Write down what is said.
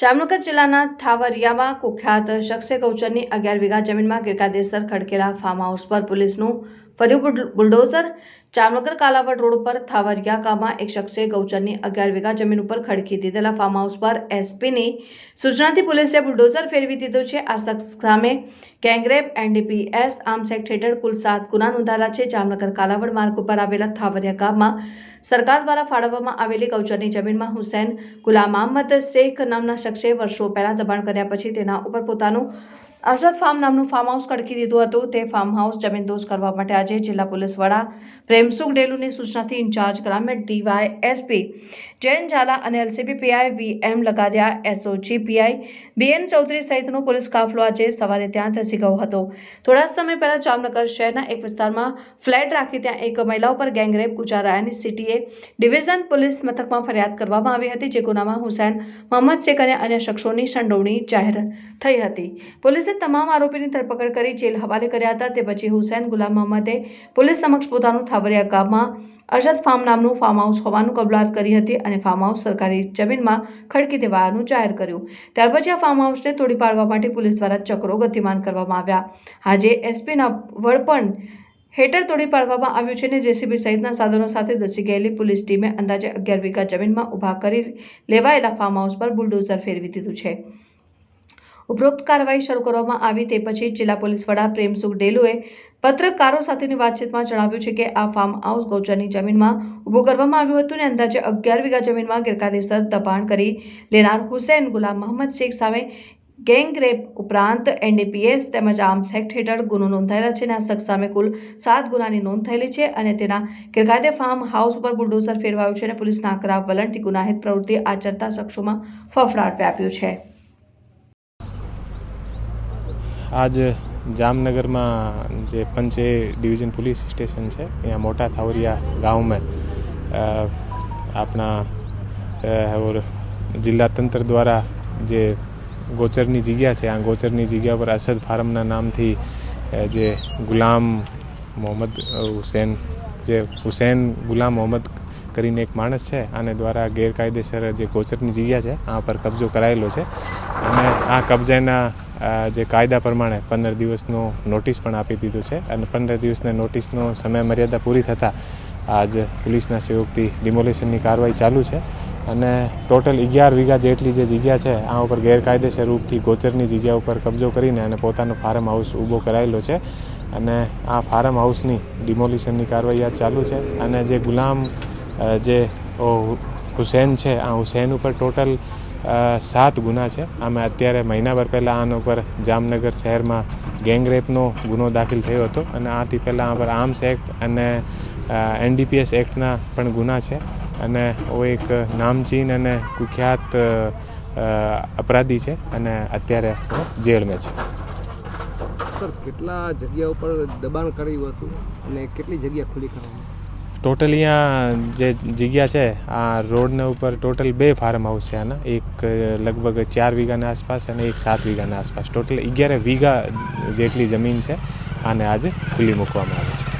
જામનગર જિલ્લાના થાવરિયામાં કુખ્યાત શખ્સે ગૌચરની અગિયાર વીઘા જમીનમાં ગેરકાયદેસર ખડકેલા ફાર્મ હાઉસ પર પોલીસનું ફર્યું બુલ- બુલડોઝર જામનગર કાલાવડ રોડ પર થાવરિયા ગામમાં એક શખ્સે ગૌચરની અગિયાર વીઘા જમીન ઉપર ખડકી દીધેલા ફાર્મ હાઉસ પર એસપીની સૂચનાથી પોલીસે બુલડોઝર ફેરવી દીધું છે. આ શખ્સ સામે ગેંગરેપ એનડીપીએસ આર્મ્સ એક્ટ હેઠળ કુલ સાત ગુના નોંધાયેલા છે. જામનગર કાલાવડ માર્ગ ઉપર આવેલા થાવરિયા ગામમાં સરકાર દ્વારા ફાળવવામાં આવેલી ગૌચરની જમીનમાં હુસૈન ગુલામ અહમદ શેખ નામના શખ્સે વર્ષો પહેલા દબાણ કર્યા પછી તેના ઉપર પોતાનું અશરફ ફાર્મ નામનું ફાર્મ હાઉસ કડકી દીધું હતું. તે ફાર્મ હાઉસ જમીનદોસ્ત કરવા માટે આજે જિલ્લા પોલીસ વડા પ્રેમસુખ ડેલુની સૂચનાથી ઇન્ચાર્જ ગ્રામ્ય ડીવાય એસપી જૈન ઝાલા અને LCB PI V M Lagadiya SOG PI BN Chaudhary સહિતનો પોલીસ કાફલો આજે સવારે ત્યાં ધસી ગયો હતો. થોડા સમય પહેલા જામનગર શહેરના એક વિસ્તારમાં ફ્લેટ રાખી ત્યાં એક મહિલા ઉપર ગેંગરેપ ગુજારાયાની સિટીએ ડિવિઝન પોલીસ મથકમાં ફરિયાદ કરવામાં આવી હતી, જે ગુનામાં હુસૈન, મોહમ્મદ શેખ અને અન્ય શખ્સોની સંડોવણી જાહેર થઈ હતી. પોલીસે તમામ આરોપીની ધરપકડ કરી જેલ હવાલે કર્યા હતા. તે પછી હુસૈન ગુલામ મોહમ્મદે પોલીસ સમક્ષ પોતાનું થાવરિયા ગામમાં અશદ ફાર્મ નામનું ફાર્મ હાઉસ હોવાનું કબૂલાત કરી હતી અને ફાર્મ હાઉસ સરકારી જમીનમાં ખડકી દેવાનું જાહેર કર્યું. ત્યાર પછી આ ફાર્મ હાઉસને તોડી પાડવા માટે પોલીસ દ્વારા ચક્રો ગતિમાન કરવામાં આવ્યા. આજે એસપીના વડપણ હેઠળ તોડી પાડવામાં આવ્યું છે અને જેસીબી સહિતના સાધનો સાથે ધસી ગયેલી પોલીસ ટીમે અંદાજે અગિયાર વીઘા જમીનમાં ઊભા કરી લેવાયેલા ફાર્મ હાઉસ પર બુલડોઝર ફેરવી દીધું છે. ઉપરોક્ત કાર્યવાહી શરૂ કરવામાં આવી તે પછી જિલ્લા પોલીસ વડા પ્રેમસુખ ડેલુએ પત્રકારો સાથેની વાતચીતમાં જણાવ્યું છે કે આ ફાર્મ હાઉસ ગૌચરની જમીનમાં ઊભું કરવામાં આવ્યું હતું અને અંદાજે અગિયાર વીઘા જમીનમાં ગેરકાયદેસર દબાણ કરી લેનાર હુસૈન ગુલામ મહંમદ શેખ સામે ગેંગ રેપ ઉપરાંત એનડીપીએસ તેમજ આર્મ્સ એક્ટ હેઠળ ગુનો નોંધાયેલા છે અને આ શખ્સ સામે કુલ સાત ગુનાની નોંધ થયેલી છે અને તેના ગેરકાયદે ફાર્મ હાઉસ ઉપર બુલડોઝર ફેરવાયું છે અને પોલીસના આકરા વલણથી ગુનાહિત પ્રવૃત્તિ આચરતા શખ્સોમાં ફફડાટ વ્યાપ્યું છે. આજ જામનગરમાં જે પંચે ડિવિઝન પોલીસ સ્ટેશન છે, ત્યાં મોટા થાવરિયા ગામમાં આપણા ઓર જિલ્લા તંત્ર દ્વારા જે ગોચરની જગ્યા છે, આ ગોચરની જગ્યા પર અસદ ફાર્મના નામથી જે ગુલામ મોહમ્મદ હુસેન, જે હુસેન ગુલામ મોહમ્મદ કરીને એક માણસ છે, આને દ્વારા ગેરકાયદેસર જે ગોચરની જગ્યા છે, આ પર કબજો કરાયેલો છે. અને આ કબજાના જે કાયદા પ્રમાણે પંદર દિવસનો નોટિસ પણ આપી દીધું છે અને પંદર દિવસના નોટિસનો સમય મર્યાદા પૂરી થતાં આજ પોલીસના સહયોગથી ડિમોલેશનની કાર્યવાહી ચાલુ છે. અને ટોટલ અગિયાર વીઘા જેટલી જે જગ્યા છે, આ ઉપર ગેરકાયદેસર રૂપથી ગોચરની જગ્યા ઉપર કબજો કરીને અને પોતાનો ફાર્મ હાઉસ ઊભો કરાયેલો છે. અને આ ફાર્મ હાઉસની ડિમોલિશનની કાર્યવાહી આજ ચાલુ છે. અને જે ગુલામ જે હુસેન છે, આ હુસેન ઉપર ટોટલ સાત ગુના છે. આમાં અત્યારે મહિનાભર પહેલાં આના ઉપર જામનગર શહેરમાં ગેંગરેપનો ગુનો દાખલ થયો હતો અને આથી પહેલાં આ પર આર્મ્સ એક્ટ અને એનડીપીએસ એક્ટના પણ ગુના છે. અને એક નામચીન અને કુખ્યાત અપરાધી છે અને અત્યારે જેલમાં છે. સર, કેટલા જગ્યા ઉપર દબાણ કર્યું હતું અને કેટલી જગ્યા ખુલ્લી કરવામાં ટોટલ અહીંયા જે જગ્યા છે, આ રોડના ઉપર ટોટલ બે ફાર્મ હાઉસ છે આના. એક લગભગ ચાર વીઘાના આસપાસ અને એક સાત વીઘાના આસપાસ. ટોટલ અગિયાર વીઘા જેટલી જમીન છે, આને આજે ખુલ્લી મૂકવામાં આવે છે.